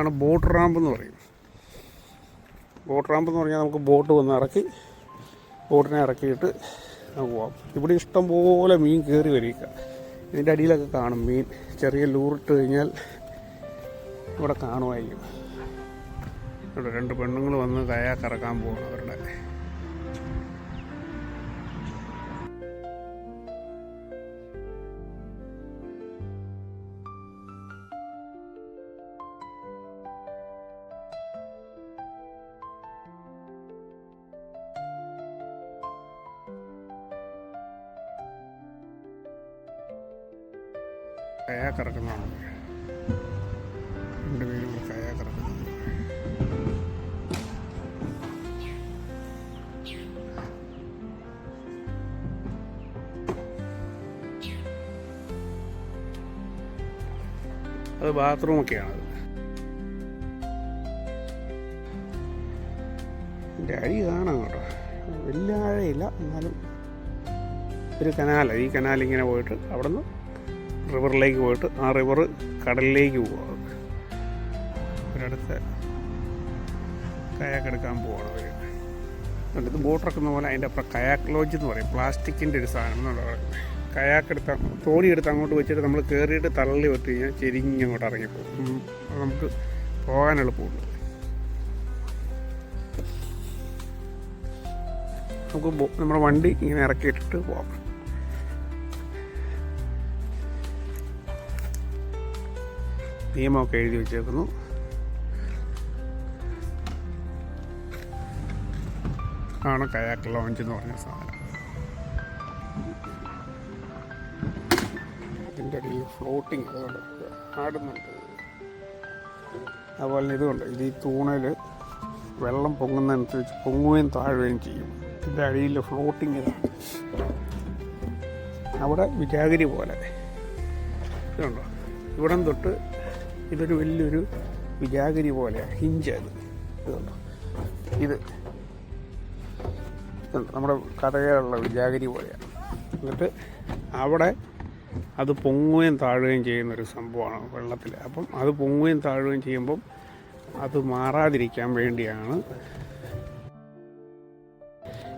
ആണ് boat ramp എന്ന് പറയും. ബോട്ട് റാമ്പ് എന്ന് പറഞ്ഞാൽ നമുക്ക് ബോട്ട് വന്ന് ഇറക്കി ബോട്ടിനെ ഇറക്കിയിട്ട് നമുക്ക് പോവാം. ഇവിടെ ഇഷ്ടം പോലെ മീൻ കയറി വരിക. ഇതിന്റെ അടിയിലൊക്കെ കാണും മീൻ. ചെറിയ ലൂറിട്ട് കഴിഞ്ഞാൽ ഇവിടെ കാണുമായിരിക്കും. ഇവിടെ രണ്ട് പെണ്ണുങ്ങൾ വന്ന് കയാക്കിറക്കാൻ പോകണം അവരുടെ. കയാക്ക് ഇറക്കുന്നതാണ് രണ്ടുപേരും കൂടെ കയാക്ക് ഇറക്കുന്നത് അത് ബാത്റൂമൊക്കെയാണത്. എന്റെ അഴി കാണാം കേട്ടോ. വലിയ ആഴയില്ല എന്നാലും ഒരു കനാല. ഈ കനാലിങ്ങനെ പോയിട്ട് അവിടെ നിന്ന് റിവറിലേക്ക് പോയിട്ട് ആ റിവർ കടലിലേക്ക് പോവുക ഒരിടത്ത് കയാക്ക് എടുക്കാൻ പോവാണ് അവർ എന്നിട്ട് ബോട്ട് ഇറക്കുന്ന പോലെ അതിന്റെ അപ്പുറം കയാക്ക് ലോഞ്ച് എന്ന് പറയും. പ്ലാസ്റ്റിക്കിന്റെ ഒരു സാധനം എന്നുള്ള കയാക്ക് എടുത്ത തോണി എടുത്ത് അങ്ങോട്ട് വെച്ചിട്ട് നമ്മൾ കയറിയിട്ട് തള്ളി വെച്ച് കഴിഞ്ഞാൽ ചെരിഞ്ഞ് അങ്ങോട്ട് ഇറങ്ങിപ്പോകും നമുക്ക് പോകാൻ എളുപ്പമുണ്ട്. നമുക്ക് നമ്മുടെ വണ്ടി ഇങ്ങനെ ഇറക്കിയിട്ടിട്ട് പോകാം നിയമമൊക്കെ എഴുതി വെച്ചേക്കുന്നു. ആണ് കയാക്ക് ലോഞ്ച് എന്ന് പറഞ്ഞ സാധനം. ഇതിന്റെ ഇടയിൽ ഫ്ലോട്ടിങ് അതുകൊണ്ട് ആടുന്നുണ്ട്. അതുപോലെ ഇതുകൊണ്ട് ഇത് ഈ തൂണയിൽ വെള്ളം പൊങ്ങുന്നതനുസരിച്ച് പൊങ്ങുകയും താഴുകയും ചെയ്യും. ഇതിന്റെ അടിയിൽ ഫ്ലോട്ടിങ് അവിടെ വിജാഗിരി പോലെ. ഇതുണ്ടോ? ഇവിടം തൊട്ട് ഇതൊരു വലിയൊരു വിജാഗിരി പോലെയാണ് ഹിഞ്ച് ഇത് നമ്മുടെ കഥകളുള്ള വിജാഗിരി പോലെയാണ് എന്നിട്ട് അവിടെ അത് പൊങ്ങുകയും താഴുകയും ചെയ്യുന്ന ഒരു സംഭവമാണ് വെള്ളത്തിൽ അപ്പം അത് പൊങ്ങുകയും താഴുകയും ചെയ്യുമ്പം അത് മാറാതിരിക്കാൻ വേണ്ടിയാണ്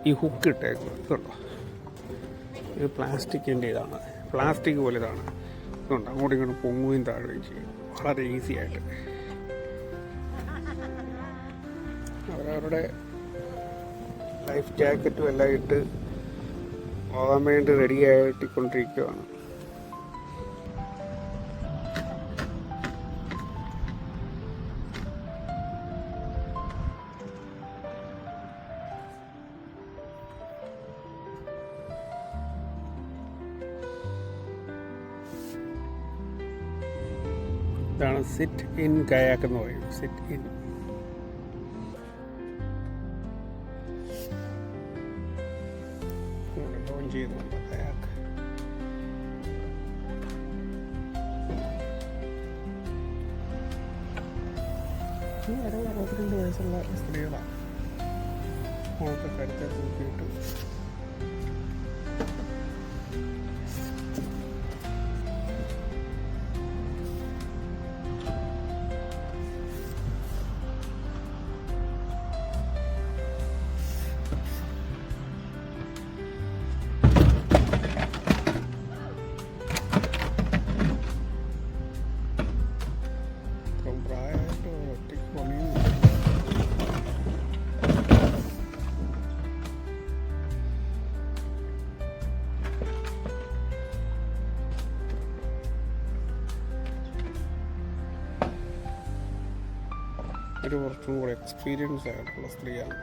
ഈ ഹുക്ക് ഇട്ടേക്കുന്നത്. ഇതുണ്ടോ? ഇത് പ്ലാസ്റ്റിക്കിന്റെ ഇതാണ് പ്ലാസ്റ്റിക് പോലെ ഇതാണ് ഇതുണ്ട്. അങ്ങോട്ടും ഇങ്ങോട്ടും പൊങ്ങുകയും താഴുകയും ചെയ്യും. വളരെ ഈസി ആയിട്ട്. അവരവരുടെ ലൈഫ് ജാക്കറ്റും എല്ലാം ഇട്ട് പോകാൻ വേണ്ടി റെഡി ആയിട്ടിക്കൊണ്ടിരിക്കുകയാണ് ഇതാണ് സിറ്റ് ഇൻ കയാക്ക് എന്ന് പറയും. സിറ്റ് ഇൻ ലോഞ്ച് ചെയ്യുന്നുണ്ട് കയാക്ക് അറുപത്തിരണ്ട് വയസ്സുള്ള സ്ത്രീകളാണ്. മുഖത്തെ കരുത്തെ തൂക്കിയിട്ട് ഒരു കുറച്ചും കൂടെ എക്സ്പീരിയൻസ് ആയിട്ടുള്ള സ്ത്രീയാണ്.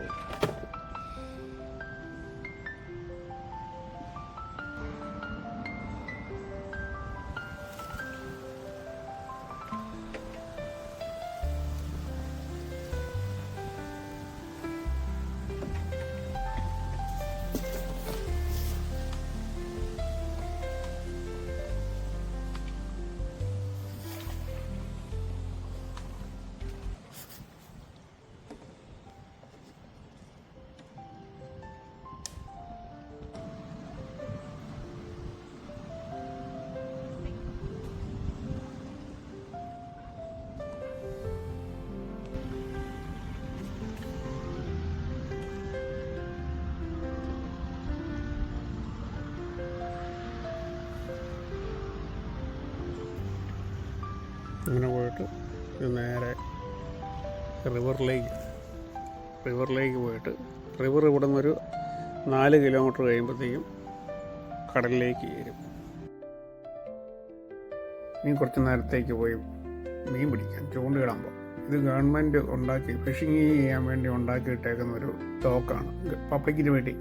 അങ്ങനെ പോയിട്ട് നേരെ റിവറിലേക്ക് റിവറിലേക്ക് പോയിട്ട് റിവർ ഇവിടെ നിന്നൊരു നാല് കിലോമീറ്റർ കഴിയുമ്പോഴത്തേക്കും കടലിലേക്ക് ചേരും ഇനി കുറച്ച് നേരത്തേക്ക് പോയി മീൻ പിടിക്കാൻ ചൂണ്ടയിടാൻ പോകും ഇത് ഗവൺമെന്റ് ഉണ്ടാക്കി ഫിഷിങ് ചെയ്യാൻ വേണ്ടി ഉണ്ടാക്കിയിട്ടേക്കുന്ന ഒരു ഡോക്കാണ് പബ്ലിക്കിന് വേണ്ടി.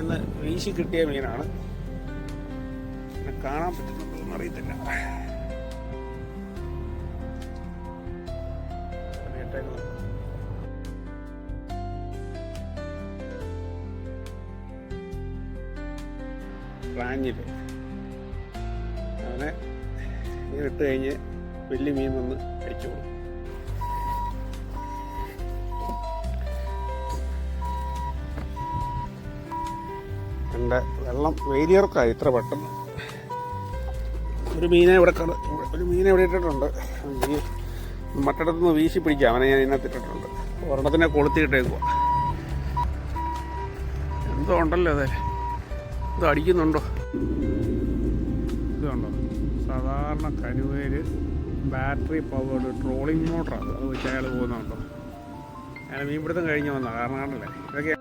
ഇന്ന് വീശി കിട്ടിയ മീനാണ്. കാണാൻ പറ്റുന്നുണ്ടോന്ന് അറിയത്തില്ല. റാഞ്ഞിൽ അങ്ങനെ ഇട്ട് കഴിഞ്ഞ് വലിയ മീൻ വന്ന് കഴിച്ചോളും. എന്റെ വെള്ളം വേലിയർക്കായി ഇത്ര പെട്ടെന്ന്. ഒരു മീനെ ഇവിടെ ഒരു മീനെ ഇവിടെ ഇട്ടിട്ടുണ്ട്. ഈ മറ്റിടത്തുനിന്ന് വീശി പിടിക്കാം. അവനെ ഞാൻ ഇതിനകത്ത് ഇട്ടിട്ടുണ്ട്. ഒരെണ്ണത്തിനെ കൊളുത്തിയിട്ടേക്കുക എന്തോ ഉണ്ടല്ലോ അതെ ഇത് അടിക്കുന്നുണ്ടോ? ഇതുണ്ടോ സാധാരണ കരുവേര് ബാറ്ററി പവേർഡ് ട്രോളിംഗ് മോട്ടറാണ് അത് വെച്ച് അയാൾ പോകുന്നുണ്ടോ? അയാൾ മീൻപിടുത്തം കഴിഞ്ഞ് വന്നതാണ് കാരണം കണ്ടല്ലേ? ഇതൊക്കെ